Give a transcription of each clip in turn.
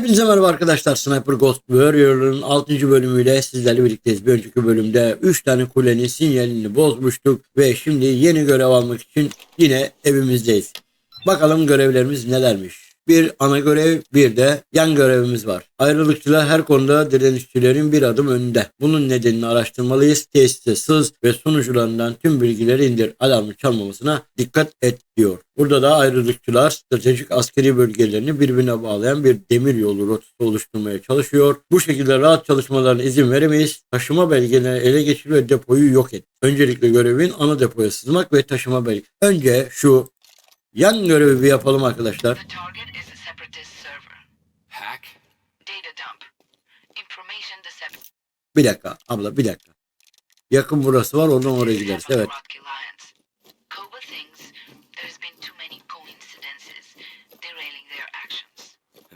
Hepinize merhaba arkadaşlar. Sniper Ghost Warrior'ın 6. bölümüyle sizlerle birlikteyiz. Bir önceki bölümde 3 tane kulenin sinyalini bozmuştuk ve şimdi yeni görev almak için yine evimizdeyiz. Bakalım görevlerimiz nelermiş. Bir ana görev, bir de yan görevimiz var. Ayrılıkçılar her konuda direnişçilerin bir adım önünde. Bunun nedenini araştırmalıyız. Tesise sız ve sunucularından tüm bilgileri indir. Alarmı çalmamasına dikkat et diyor. Burada da ayrılıkçılar stratejik askeri bölgelerini birbirine bağlayan bir demir yolu rotası oluşturmaya çalışıyor. Bu şekilde rahat çalışmalarına izin veremeyiz. Taşıma belgelerini ele geçir ve depoyu yok et. Öncelikle görevin ana depoya sızmak ve taşıma belge. Önce şu yan görevi bir yapalım arkadaşlar. Bir dakika abla bir dakika. Yakın burası var oradan oraya gideriz. Evet.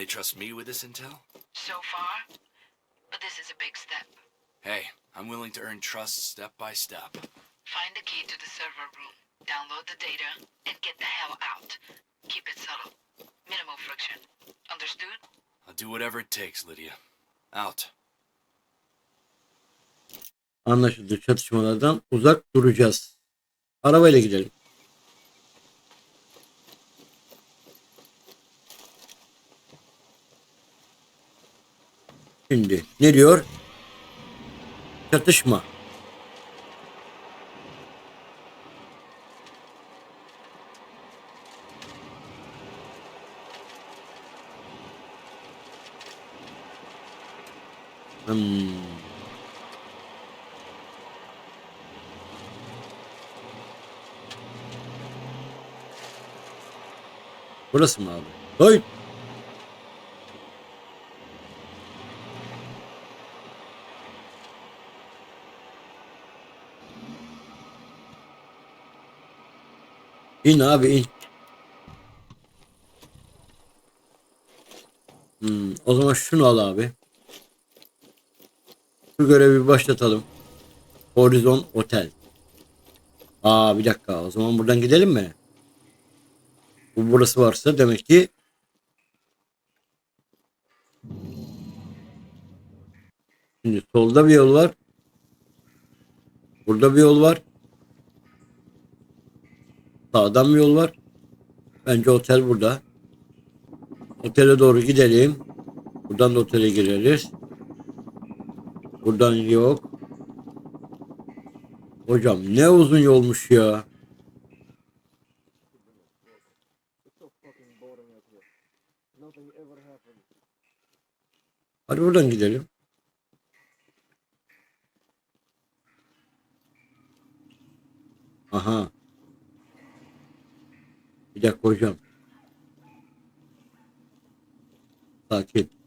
They trust me with this intel? So far, but this is a big step. Hey, I'm willing to earn trust step by step. Find the key to the server room, download the data, and get the hell out. Keep it subtle. Minimal friction. Understood? I'll do whatever it takes, Lydia. Out. Anlaşıldı. Çatışmalardan uzak duracağız. Arabayla gidelim. Şimdi ne diyor? Çatışma. Hmm. Burası mı abi? Hayır. İn abi in. Hmm, o zaman şunu al abi. Şu görevi başlatalım. Horizon Otel. Aa bir dakika o zaman buradan gidelim mi? Bu burası varsa demek ki Şimdi solda bir yol var. Burada bir yol var. Sağdan bir yol var. Bence otel burada. Otele doğru gidelim. Buradan da otele gireriz. Buradan yok. Hocam ne uzun yolmuş ya. Hadi buradan gidelim. Aha. Bir dakika hocam. Sakin.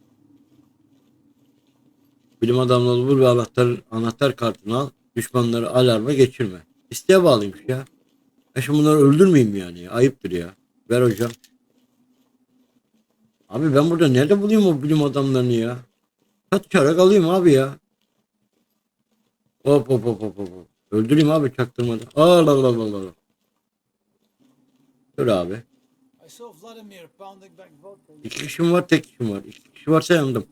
Bilim adamları bul ve anahtar, anahtar kartını al. Düşmanları alarma geçirme. İsteğe bağlıymış ya. Ben şimdi bunları öldürmeyeyim yani. Ayıptır ya. Ver hocam. Abi ben burada nerede bulayım o bilim adamlarını ya? Kaçarak alayım abi ya. Hop hop hop hop hop. Öldüreyim abi çaktırmadan. Allah Allah Allah Allah. Dur abi. İki kişim var tek kişim var. İki kişi varsa yandım.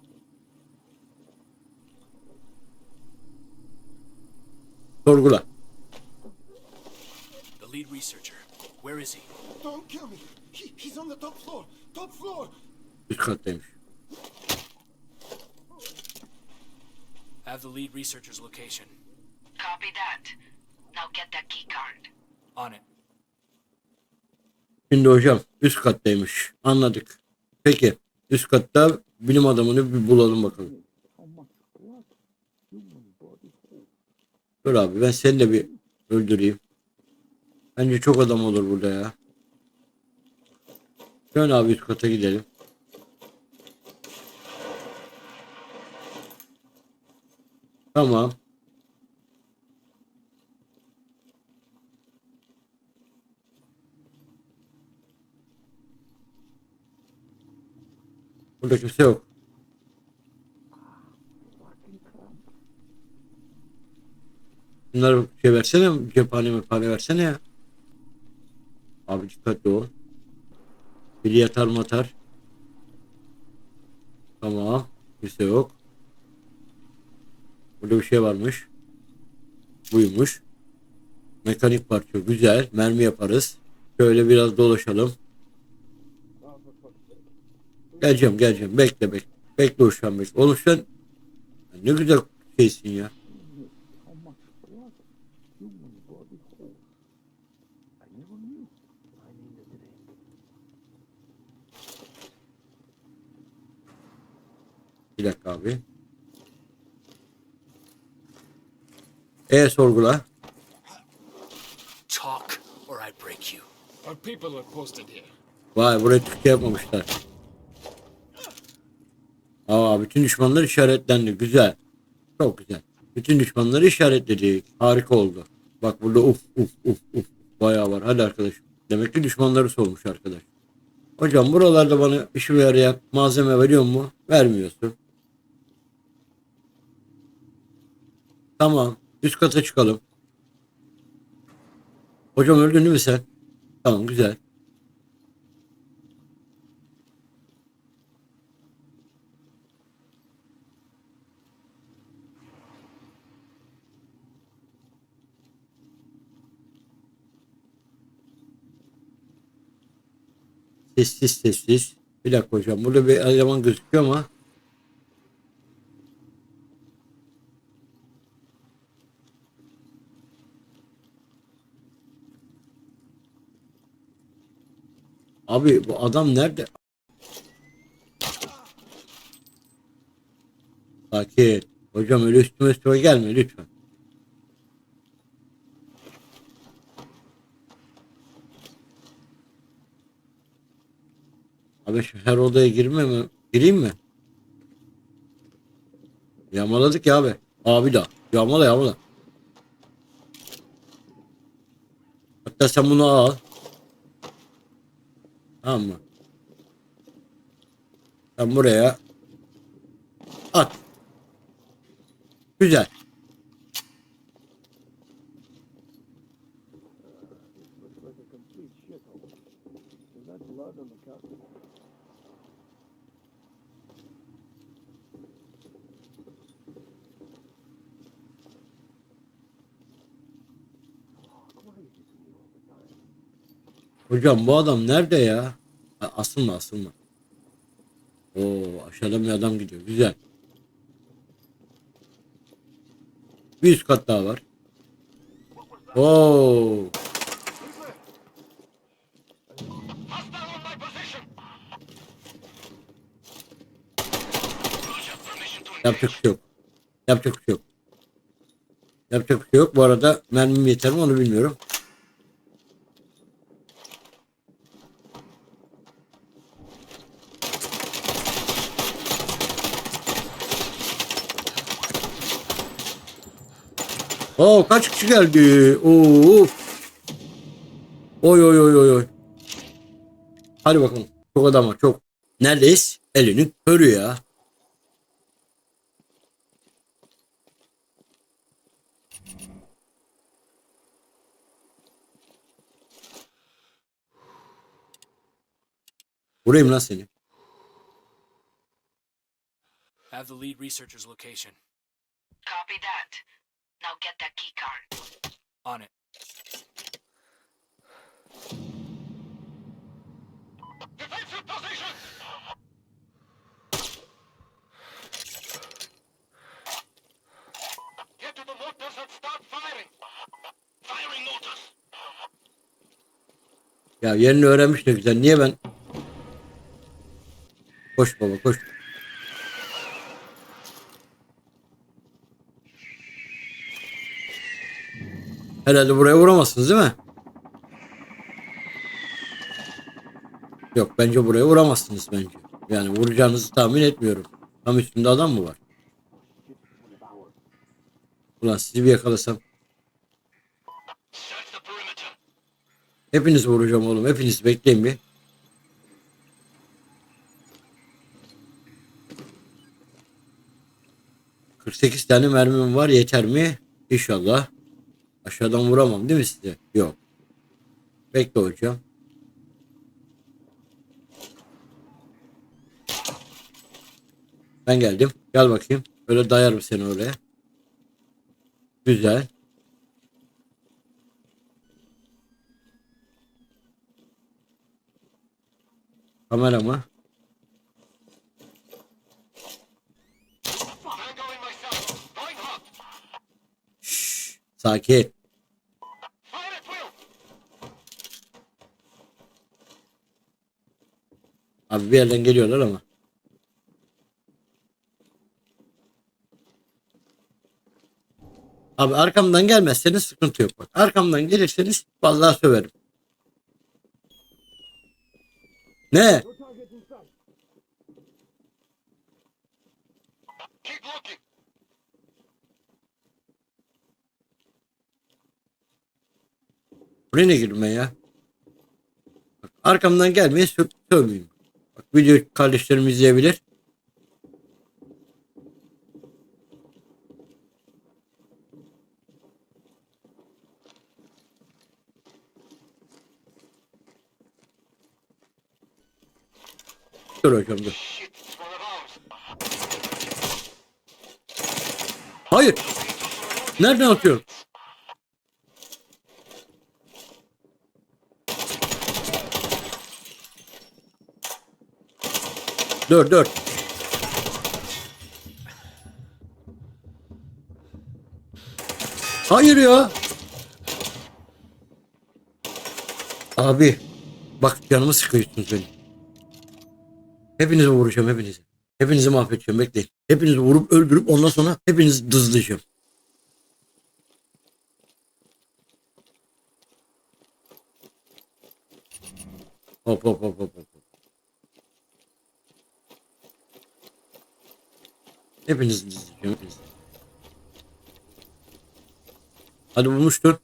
Sorgula. The lead researcher. Where is he? Don't kill me. He, he's on the top floor. Top floor. Üst kattaymış. Have the lead researcher's location. Copy that. Now get that key card. On it. Şimdi hocam üst kattaymış. Anladık. Peki üst katta bilim adamını bir bulalım bakalım. Dur abi ben seni de bir öldüreyim. Bence çok adam olur burada ya. Dön abi üst kata gidelim. Tamam. Burada kimse yok. Bunları şey versene, cephane mephane versene ya. Abi dikkatli ol. Biri yatar matar. Tamam. Kimse yok. Burada bir şey varmış. Buymuş. Mekanik parça güzel. Mermi yaparız. Şöyle biraz dolaşalım. Geleceğim geleceğim. Bekle bekle. Bekle uşağım bekle. Oğlum sen ne güzel şeysin ya. Bir dakika abi. E sorgula. Talk, or I break you. Our people are posted here. Vay buraya Türkçe yapmamışlar. Aa bütün düşmanlar işaretlendi. Güzel. Çok güzel. Bütün düşmanları işaretledik. Harika oldu. Bak burada uf uf uf uf. Bayağı var. Hadi arkadaşım. Demek ki düşmanları sormuş arkadaş. Hocam buralarda bana işime yarayan malzeme veriyor mu? Vermiyorsun. Tamam. Üst kata çıkalım. Hocam öldün değil mi sen? Tamam güzel. Sessiz sessiz. Bir dakika hocam. Burada bir eleman gözüküyor ama. Abi bu adam nerede? Sakin. Hocam öyle üstüme üstüme gelme lütfen. Abi şu her odaya girme mi? Gireyim mi? Yağmaladık ya abi. Abi da. Yağmala yağmala. Hatta sen bunu al. Tamam mı? Buraya at. Güzel. Hocam bu adam nerede ya? Ha, Asılma asılma. Oo aşağıdan bir adam gidiyor. Güzel. Bir üst kat daha var. Oo. Yapacak şey yok. Yapacak şey yok. Yapacak şey yok. Bu arada mermim yeter mi onu bilmiyorum. Oo kaç kişi geldi? Oo. Oy oy oy oy oy. Hadi bakalım. Çok adam var çok. Neredeyiz? Elinin körü ya. Vurayım lan seni. Have the lead researcher's location. Copy that. Now get that key card. On it. Defensive position! Get to the mortars and start firing! Firing mortars! Ya yerini öğrenmiş ne güzel. Niye ben? Koş baba koş. Herhalde buraya vuramazsınız değil mi? Yok bence buraya vuramazsınız bence. Yani vuracağınızı tahmin etmiyorum. Tam üstünde adam mı var? Ulan sizi bir yakalasam. Hepiniz vuracağım oğlum. Hepiniz bekleyin bir. ...48 tane mermim var yeter mi? İnşallah. Aşağıdan vuramam değil mi size? Yok. Bekle hocam. Ben geldim. Gel bakayım. Öyle dayarım seni oraya. Güzel. Kamera sakin. Abi bir yerden geliyorlar ama. Abi arkamdan gelmezseniz sıkıntı yok bak. Arkamdan gelirseniz vallahi söverim. Ne? Keep looking. Buraya ne girme ya? Bak, arkamdan gelmeye sö sövmeyeyim. Bak video kardeşlerim izleyebilir. Dur hocam dur. Hayır. Nereden atıyorsun? Dur dur. Hayır ya. Abi. Bak canımı sıkıyorsunuz benim. Hepinizi vuracağım hepinizi. Hepinizi mahvedeceğim bekleyin. Hepinizi vurup öldürüp ondan sonra hepinizi dızlayacağım. Hop hop hop hop dızlayacağım hepinizi. Hadi bulmuştur.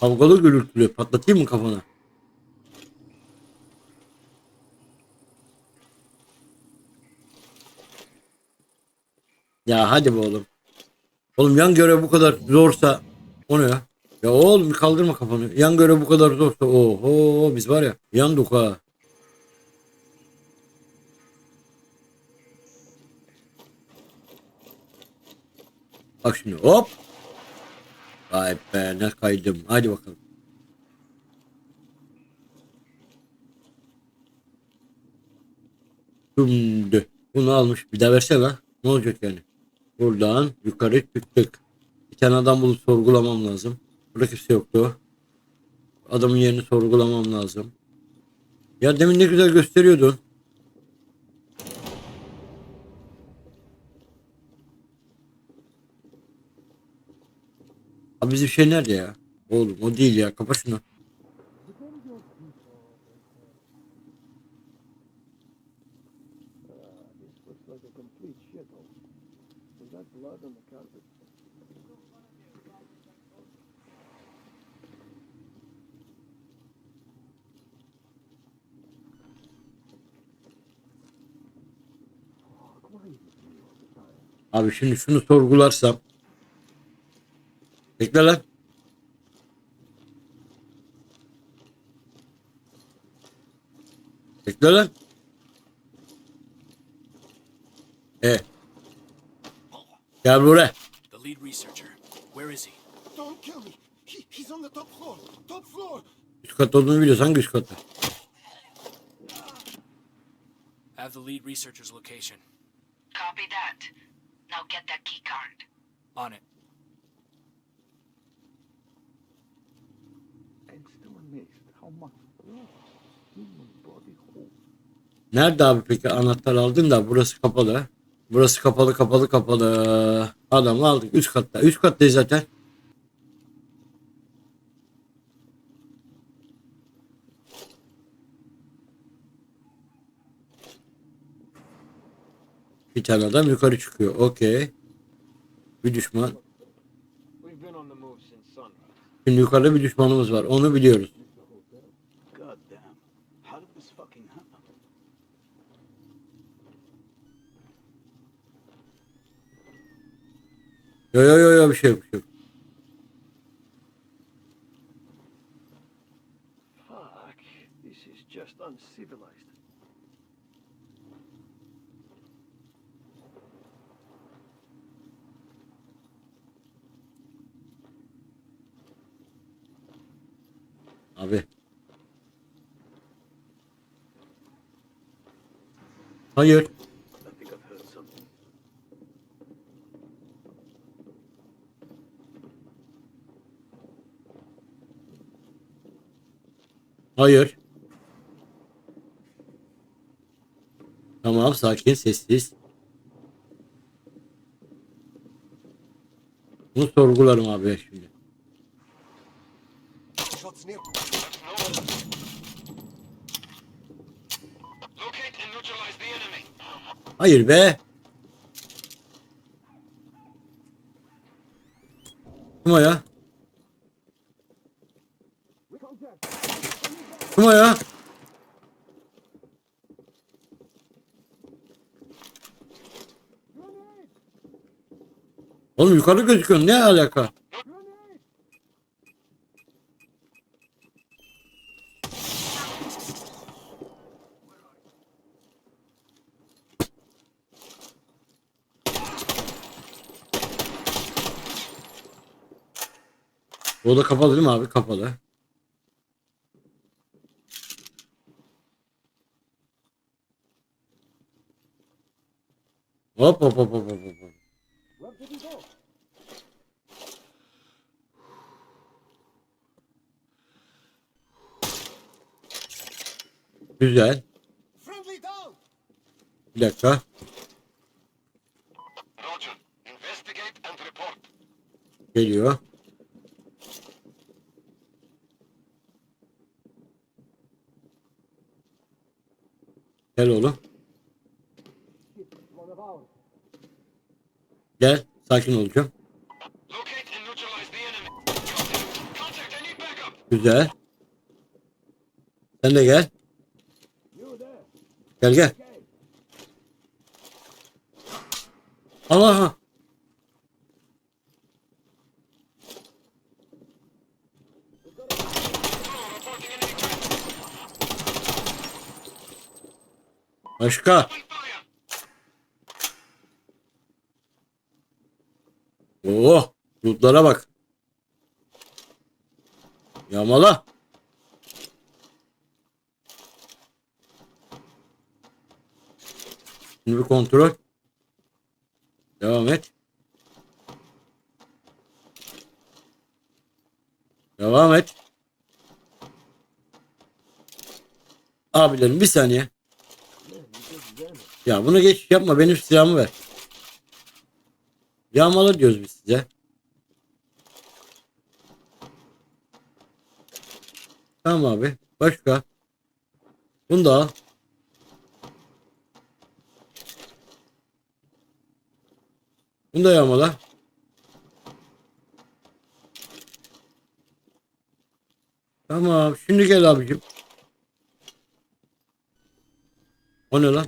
Kavgalı gürültülü patlatayım mı kafana? Ya hadi be oğlum. Oğlum yan görev bu kadar zorsa o ne ya? Ya oğlum kaldırma kafanı. Yan görev bu kadar zorsa oho biz var ya yandık ha. Bak şimdi hop. Vay be ne kaydım. Hadi bakalım. Şimdi bunu almış. Bir daha versene lan. Ne olacak yani? Buradan yukarı çıktık. Bir tane adam bulup sorgulamam lazım. Burada kimse yoktu. Adamın yerini sorgulamam lazım. Ya demin ne güzel gösteriyordun. Abi bizim şey nerede ya? Oğlum o değil ya. Kapa şunu. Looks like a complete shithole. We got blood on the carpet. Abi şimdi şunu sorgularsam. Bekle lan. Bekle lan. E. Gel buraya. The lead researcher. Where is he? Don't kill me. He, he's on the top floor. Top floor. Üst kat olduğunu biliyorsan hangi üst katta? Have the lead researcher's location. Copy that. Now get that key card. On it. I'm still amazed how much blood human body holds. Nerede abi peki anahtar aldın da burası kapalı. Burası kapalı kapalı kapalı. Adamı aldık üst katta. Üst kattayız zaten. Bir tane adam yukarı çıkıyor. Okey. Bir düşman. Şimdi yukarıda bir düşmanımız var. Onu biliyoruz. Yo yo yo yo bir şey yok. Bir şey yok. Fuck. This is just uncivilized. Abi. Hayır. Hayır. Tamam sakin sessiz. Bunu sorgularım abi şimdi. Hayır be. Kim o ya? Kim o ya? Oğlum yukarı gözüküyor. Ne alaka? O da kapalı değil mi abi? Kapalı. Hop hop hop. hop. Güzel. Bir dakika. Roger. Investigate and report. Geliyor. Gel oğlum. Gel. Sakin olacağım. Güzel. Sen de gel. Gel gel. Allah. Başka. Oo. Lootlara bak. Yamala. Şimdi bir kontrol. Devam et. Devam et. Abilerim bir saniye. Ya bunu geç yapma benim silahımı ver. Yağmalı diyoruz biz size. Tamam abi. Başka. Bunu da al. Bunu da yağmala. Tamam. Şimdi gel abicim. O ne lan?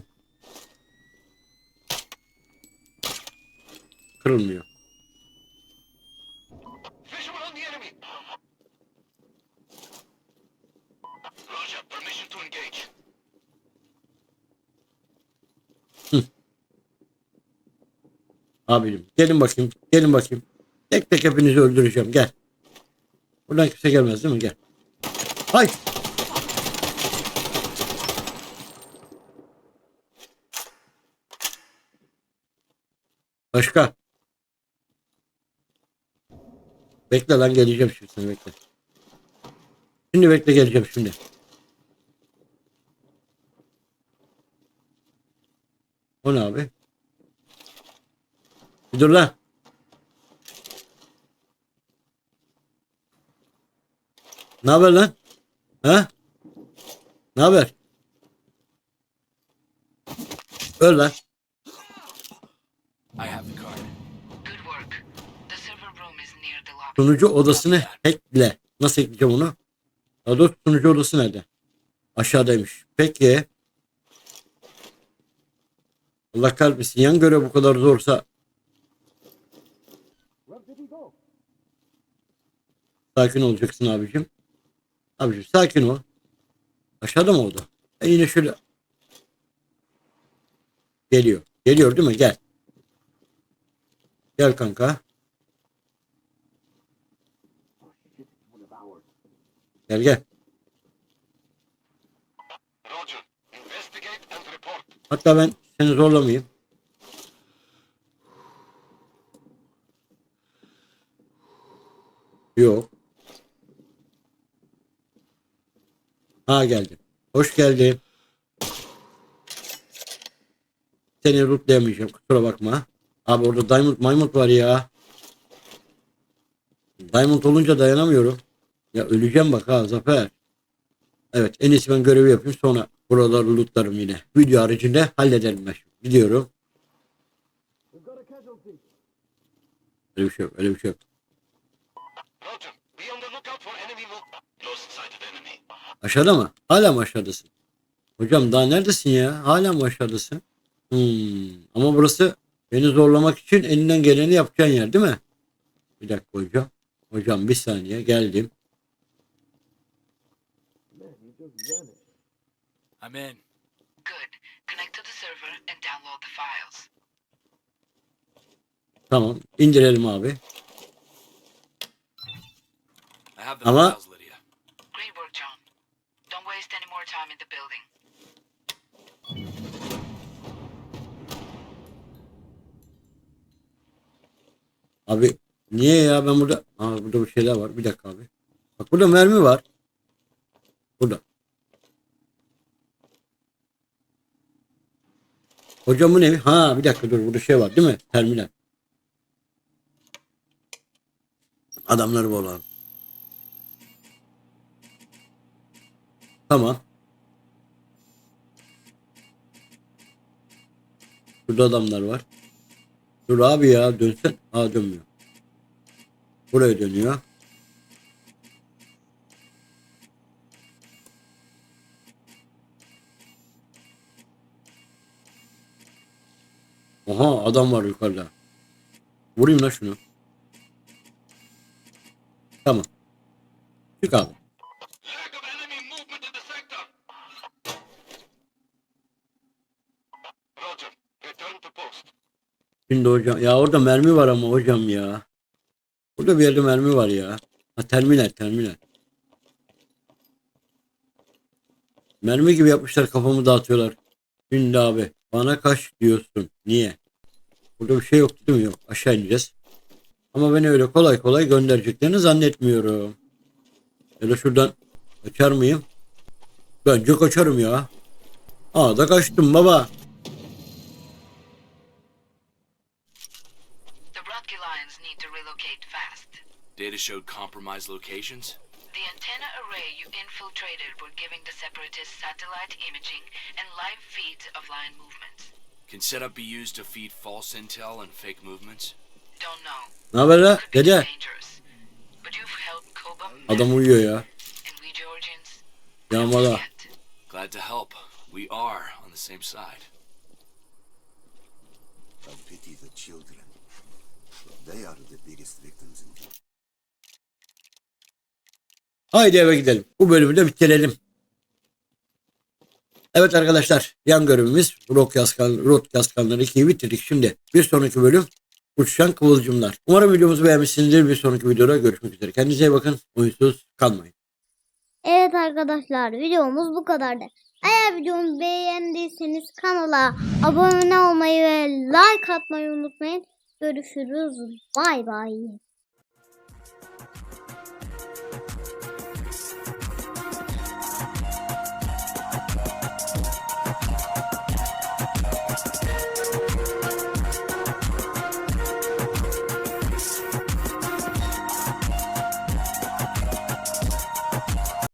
Kırılmıyor. Abicim gelin bakayım. Gelin bakayım. Tek tek hepinizi öldüreceğim. Gel. Buradan kimse gelmez değil mi? Gel. Hay. Başka. Bekle lan geleceğim şimdi sen bekle. Şimdi bekle geleceğim şimdi. O ne abi? Bir dur lan. Ne haber lan? Ha? Ne haber? Öl lan. Sunucu odasını hackle. Nasıl hackleyeceğim onu? Daha doğrusu sunucu odası nerede? Aşağıdaymış. Peki. Allah kahretmesin. Yan görev bu kadar zorsa Where did he go? Sakin olacaksın abicim. Abicim sakin ol. Aşağıda mı oldu? E yine şöyle. Geliyor. Geliyor değil mi? Gel. Gel kanka. Gel gel. Hatta ben seni zorlamayayım. Yok. Ha geldi. Hoş geldin. Seni rootlayamayacağım. Kusura bakma. Abi orada Diamond Maymut var ya. Diamond olunca dayanamıyorum. Ya öleceğim bak ha Zafer. Evet en iyisi ben görevi yapayım sonra buraları lootlarım yine. Video haricinde hallederim ben şimdi. Gidiyorum. A. Öyle bir şey yok. Öyle bir şey yok. Aşağıda mı? Hala mı aşağıdasın? Hocam daha neredesin ya? Hala mı aşağıdasın? Hmm. Ama burası beni zorlamak için elinden geleni yapacağın yer değil mi? Bir dakika hocam. Hocam bir saniye geldim. I'm in. Good. Connect to the server and download the files. Tamam. indirelim abi. I have the Ama- files, Abi niye ya ben burada Aa, burada bir şeyler var. Bir dakika abi. Bak burada mermi var. Burada. Hocamın evi. Ha bir dakika dur burada şey var değil mi? Terminal. Adamları bulalım. Tamam. Burada adamlar var. Dur abi ya dönsen. Aa dönmüyor. Buraya dönüyor. Oha adam var yukarıda. Vurayım lan şunu. Tamam. Çık abi. Şimdi hocam ya orada mermi var ama hocam ya. Burada bir yerde mermi var ya. Ha terminal terminal. Mermi gibi yapmışlar kafamı dağıtıyorlar. Şimdi abi bana kaç diyorsun. Niye? Burada bir şey yok değil mi? Yok. Aşağı ineceğiz. Ama beni öyle kolay kolay göndereceklerini zannetmiyorum. Ya da şuradan kaçar mıyım? Bence kaçarım ya. Aa da kaçtım baba. Data showed compromised locations. The antenna array you infiltrated were giving the separatists satellite imaging and live feeds of line movements. Can setup be used to feed false intel and fake movements? Don't know. Ne haber la? Could be Dede. dangerous. But you've helped Koba Adam uyuyor ya. and we Georgians we don't Yağmala. Glad to help. We are on the same side. I pity the children. They are the biggest victims in Haydi eve gidelim. Bu bölümü de bitirelim. Evet arkadaşlar yan görevimiz Rock Yaskan, Rock Yaskanları 2'yi bitirdik. Şimdi bir sonraki bölüm Uçuşan Kıvılcımlar. Umarım videomuzu beğenmişsinizdir. Bir sonraki videoda görüşmek üzere. Kendinize iyi bakın. Oyunsuz kalmayın. Evet arkadaşlar videomuz bu kadardı. Eğer videomu beğendiyseniz kanala abone olmayı ve like atmayı unutmayın. Görüşürüz. Bay bay.